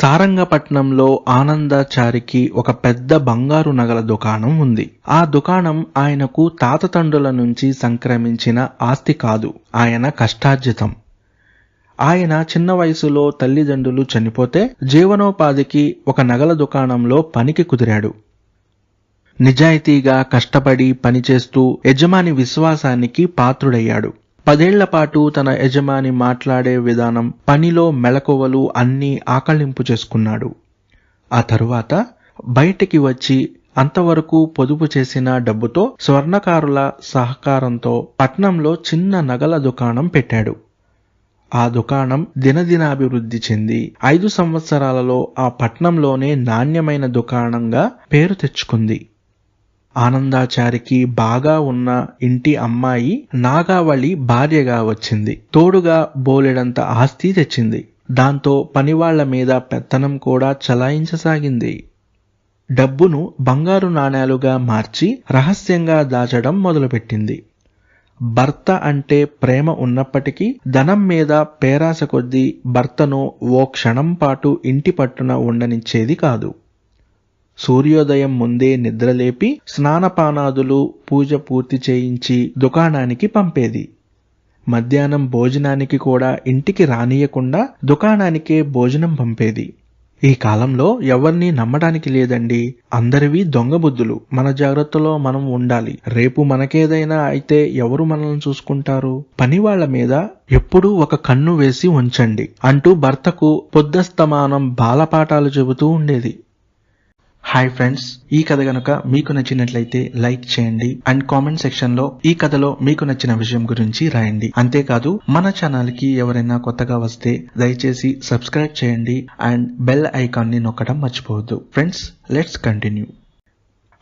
సారంగపట్నంలో ఆనందాచారికి ఒక పెద్ద బంగారు నగల దుకాణం ఉంది. ఆ దుకాణం ఆయనకు తాతతండ్రుల నుంచి సంక్రమించిన ఆస్తి కాదు ఆయన కష్టార్జితం. ఆయన చిన్న వయసులో తల్లిదండ్రులు చనిపోతే జీవనోపాధికి ఒక నగల దుకాణంలో పనికి కుదిరాడు. నిజాయితీగా కష్టపడి పనిచేస్తూ యజమాని విశ్వాసానికి పాత్రుడయ్యాడు. పదేళ్ళ పాటు తన యజమాని మాట్లాడే విధానం పనిలో మెలకువలు అన్నీ ఆకళింపు చేసుకున్నాడు. ఆ తరువాత బయటికి వచ్చి అంతవరకు పొదుపు చేసిన డబ్బుతో స్వర్ణకారుల సహకారంతో పట్నంలో చిన్న నగల దుకాణం పెట్టాడు. ఆ దుకాణం దినదినాభివృద్ధి చెంది ఐదు సంవత్సరాలలో ఆ పట్నంలోనే నాణ్యమైన దుకాణంగా పేరు తెచ్చుకుంది. ఆనందాచారికి బాగా ఉన్న ఇంటి అమ్మాయి నాగావళి భార్యగా వచ్చింది. తోడుగా బోలెడంత ఆస్తి తెచ్చింది. దాంతో పనివాళ్ళ మీద పెత్తనం కూడా చలాయించసాగింది. డబ్బును బంగారు నాణేలుగా మార్చి రహస్యంగా దాచడం మొదలుపెట్టింది. భర్త అంటే ప్రేమ ఉన్నప్పటికీ ధనం మీద పేరాస కొద్దీ భర్తను ఓ క్షణం పాటు ఇంటి పట్టున ఉండనిచ్చేది కాదు. సూర్యోదయం ముందే నిద్రలేపి స్నానపానాదులు పూజ పూర్తి చేయించి దుకాణానికి పంపేది. మధ్యాహ్నం భోజనానికి కూడా ఇంటికి రానియకుండా దుకాణానికే భోజనం పంపేది. ఈ కాలంలో ఎవరిని నమ్మడానికి లేదండి. అందరివి దొంగ బుద్ధులు. మన జాగ్రత్తలో మనం ఉండాలి. రేపు మనకేదైనా అయితే ఎవరు మనల్ని చూసుకుంటారు? పని వాళ్ళ మీద ఎప్పుడూ ఒక కన్ను వేసి ఉంచండి అంటూ భర్తకు పొద్దస్తమానం బాలపాఠాలు చెబుతూ ఉండేది. హాయ్ ఫ్రెండ్స్ ఈ కథ గనుక మీకు నచ్చినట్లయితే లైక్ చేయండి అండ్ కామెంట్ సెక్షన్లో ఈ కథలో మీకు నచ్చిన విషయం గురించి రాయండి. అంతేకాదు మన ఛానల్కి ఎవరైనా కొత్తగా వస్తే దయచేసి సబ్స్క్రైబ్ చేయండి అండ్ బెల్ ఐకాన్ని నొక్కడం మర్చిపోవద్దు. ఫ్రెండ్స్ లెట్స్ కంటిన్యూ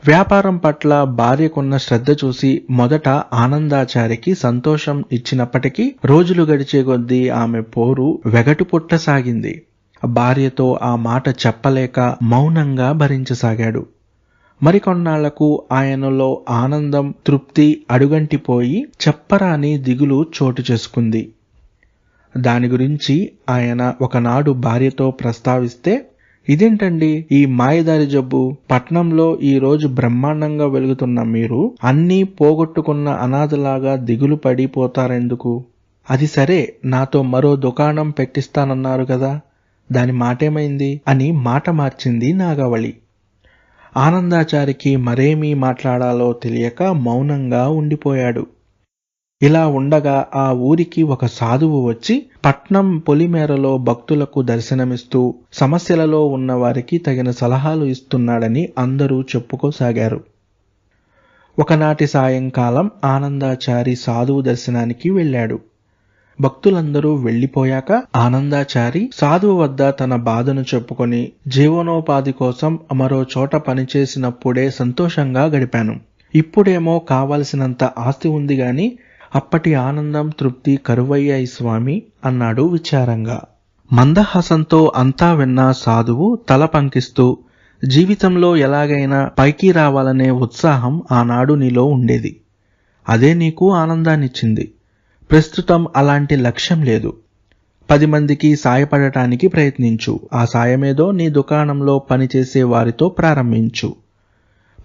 వ్యాపారం పట్ల భార్యకున్న శ్రద్ధ చూసి మొదట ఆనందాచారికి సంతోషం ఇచ్చినప్పటికీ రోజులు గడిచే కొద్దీ ఆమె పోరు వెగటు పుట్టసాగింది భార్యతో ఆ మాట చెప్పలేక మౌనంగా భరించసాగాడు. మరికొన్నాళ్ళకు ఆయనలో ఆనందం తృప్తి అడుగంటిపోయి చెప్పరాని దిగులు చోటు చేసుకుంది. దాని గురించి ఆయన ఒకనాడు భార్యతో ప్రస్తావిస్తే ఇదేంటండి ఈ మాయదారి జబ్బు? పట్నంలో ఈరోజు బ్రహ్మాండంగా వెలుగుతున్న మీరు అన్నీ పోగొట్టుకున్న అనాథలాగా దిగులు పడిపోతారెందుకు? అది సరే నాతో మరో దుకాణం పెట్టిస్తానన్నారు కదా. దాని మాటేమైంది? అని మాట మార్చింది నాగవళి. ఆనందాచారికి మరేమీ మాట్లాడాలో తెలియక మౌనంగా ఉండిపోయాడు. ఇలా ఉండగా ఆ ఊరికి ఒక సాధువు వచ్చి పట్నం పొలిమేరలో భక్తులకు దర్శనమిస్తూ సమస్యలలో ఉన్న వారికి తగిన సలహాలు ఇస్తున్నాడని అందరూ చెప్పుకోసాగారు. ఒకనాటి సాయంకాలం ఆనందాచారి సాధువు దర్శనానికి వెళ్ళాడు. భక్తులందరూ వెళ్ళిపోయాక ఆనందాచారి సాధువు వద్ద తన బాధను చెప్పుకొని జీవనోపాధి కోసం మరో చోట పనిచేసినప్పుడే సంతోషంగా గడిపాను. ఇప్పుడేమో కావలసినంత ఆస్తి ఉంది గాని అప్పటి ఆనందం తృప్తి కరువయ్యాయి స్వామి అన్నాడు విచారంగా. మందహాసంతో అంతా విన్న సాధువు తల పంకిస్తూ జీవితంలో ఎలాగైనా పైకి రావాలనే ఉత్సాహం ఆనాడు నీలో ఉండేది. అదే నీకు ఆనందాన్నిచ్చింది. ప్రస్తుతం అలాంటి లక్ష్యం లేదు. పది మందికి సాయపడటానికి ప్రయత్నించు. ఆ సాయమేదో నీ దుకాణంలో పనిచేసే వారితో ప్రారంభించు.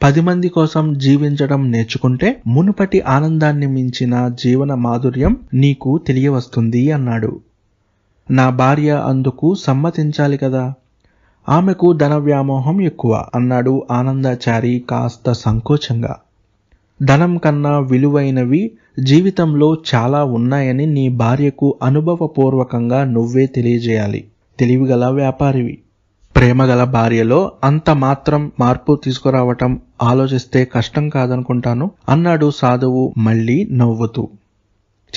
పది మంది కోసం జీవించడం నేర్చుకుంటే మునుపటి ఆనందాన్ని మించిన జీవన మాధుర్యం నీకు తెలియవస్తుంది అన్నాడు. నా భార్య అందుకు సమ్మతించాలి కదా. ఆమెకు ధన వ్యామోహం ఎక్కువ అన్నాడు ఆనందాచారి కాస్త సంకోచంగా. ధనం కన్నా విలువైనవి జీవితంలో చాలా ఉన్నాయని నీ భార్యకు అనుభవపూర్వకంగా నువ్వే తెలియజేయాలి. తెలివిగల వ్యాపారివి. ప్రేమగల భార్యలో అంత మాత్రం మార్పు తీసుకురావటం ఆలోచిస్తే కష్టం కాదనుకుంటాను అన్నాడు సాధువు మళ్ళీ నవ్వుతూ.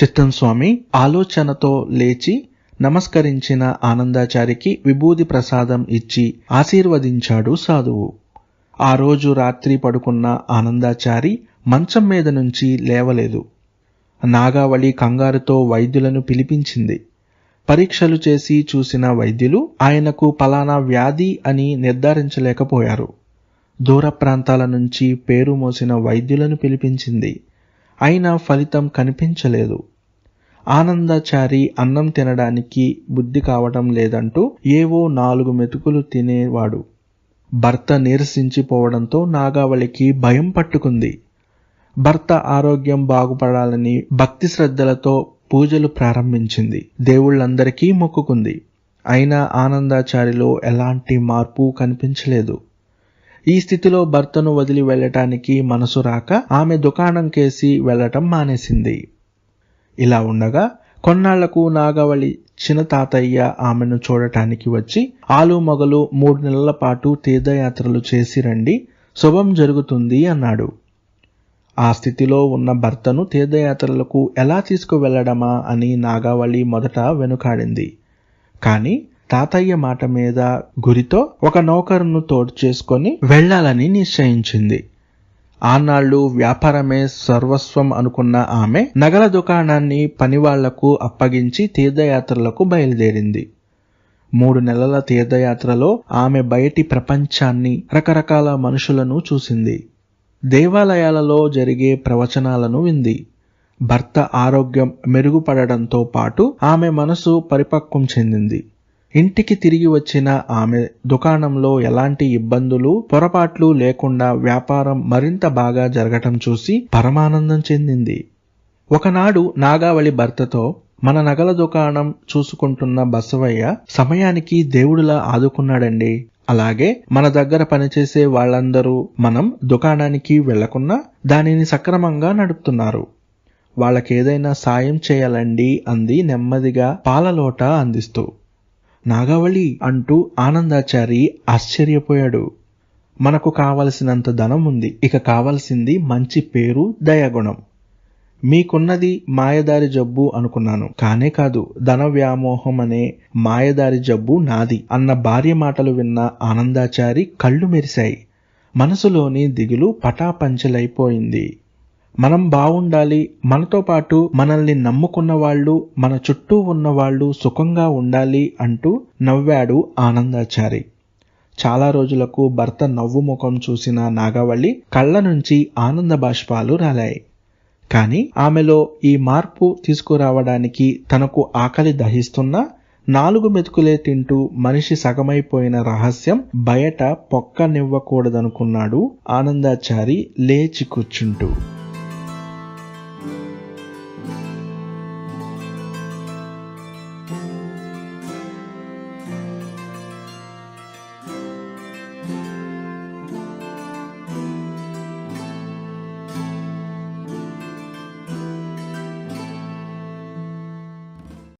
చిత్తం స్వామి ఆలోచనతో లేచి నమస్కరించిన ఆనందాచారికి విభూది ప్రసాదం ఇచ్చి ఆశీర్వదించాడు సాధువు. ఆ రోజు రాత్రి పడుకున్న ఆనందాచారి మంచం మీద నుంచి లేవలేదు. నాగావళి కంగారుతో వైద్యులను పిలిపించింది. పరీక్షలు చేసి చూసిన వైద్యులు ఆయనకు పలానా వ్యాధి అని నిర్ధారించలేకపోయారు. దూర ప్రాంతాల నుంచి పేరు మోసిన వైద్యులను పిలిపించింది. అయినా ఫలితం కనిపించలేదు. ఆనందాచారి అన్నం తినడానికి బుద్ధి కావటం లేదంటూ ఏవో నాలుగు మెతుకులు తినేవాడు. భర్త నీరసించిపోవడంతో నాగావళికి భయం పట్టుకుంది. భర్త ఆరోగ్యం బాగుపడాలని భక్తి శ్రద్ధలతో పూజలు ప్రారంభించింది. దేవుళ్ళందరికీ మొక్కుకుంది. అయినా ఆనందాచారిలో ఎలాంటి మార్పు కనిపించలేదు. ఈ స్థితిలో భర్తను వదిలి వెళ్ళటానికి మనసు రాక ఆమె దుకాణం కేసి వెళ్ళటం మానేసింది. ఇలా ఉండగా కొన్నాళ్ళకు నాగవళి చిన్న తాతయ్య ఆమెను చూడటానికి వచ్చి ఆలు మొగలు మూడు నెలల పాటు తీర్థయాత్రలు చేసి రండి శుభం జరుగుతుంది అన్నాడు. ఆ స్థితిలో ఉన్న భర్తను తీర్థయాత్రలకు ఎలా తీసుకువెళ్ళడమా అని నాగావళి మొదట వెనుకాడింది. కానీ తాతయ్య మాట మీద గురితో ఒక నౌకరును తోడు చేసుకొని వెళ్ళాలని నిశ్చయించింది. ఆనాళ్ళు వ్యాపారమే సర్వస్వం అనుకున్న ఆమె నగల దుకాణాన్ని పనివాళ్ళకు అప్పగించి తీర్థయాత్రలకు బయలుదేరింది. మూడు నెలల తీర్థయాత్రలో ఆమె బయటి ప్రపంచాన్ని రకరకాల మనుషులను చూసింది. దేవాలయాలలో జరిగే ప్రవచనాలను వింది. భర్త ఆరోగ్యం మెరుగుపడడంతో పాటు ఆమె మనసు పరిపక్వం చెందింది. ఇంటికి తిరిగి వచ్చిన ఆమె దుకాణంలో ఎలాంటి ఇబ్బందులు పొరపాట్లు లేకుండా వ్యాపారం మరింత బాగా జరగటం చూసి పరమానందం చెందింది. ఒకనాడు నాగావళి భర్తతో మన నగల దుకాణం చూసుకుంటున్న బసవయ్య సమయానికి దేవుడిలా ఆదుకున్నాడండి అలాగే మన దగ్గర పనిచేసే వాళ్ళందరూ మనం దుకాణానికి వెళ్ళకున్నా దానిని సక్రమంగా నడుపుతున్నారు. వాళ్ళకేదైనా సాయం చేయాలండి అంది నెమ్మదిగా పాలలోట అందిస్తూ. నాగవళి అంటూ ఆనందాచారి ఆశ్చర్యపోయాడు. మనకు కావలసినంత ధనం ఉంది ఇక కావలసింది మంచి పేరు దయాగుణం. మీకున్నది మాయదారి జబ్బు అనుకున్నాను. కానే కాదు ధన వ్యామోహం అనే మాయదారి జబ్బు నాది అన్న భార్య మాటలు విన్న ఆనందాచారి కళ్ళు మెరిశాయి. మనసులోని దిగులు పటాపంచలైపోయింది. మనం బావుండాలి మనతో పాటు మనల్ని నమ్ముకున్న వాళ్ళు మన చుట్టూ ఉన్న వాళ్ళు సుఖంగా ఉండాలి అంటూ నవ్వాడు ఆనందాచారి. చాలా రోజులకు భర్త నవ్వు ముఖం చూసిన నాగవల్లి కళ్ళ నుంచి ఆనంద బాష్పాలు రాలాయి. కానీ ఆమెలో ఈ మార్పు తీసుకురావడానికి తనకు ఆకలి దహిస్తున్నా నాలుగు మెతుకులే తింటూ మనిషి సగమైపోయిన రహస్యం బయట పొక్కనివ్వకూడదనుకున్నాడు ఆనందాచారి లేచి కూర్చుంటూ.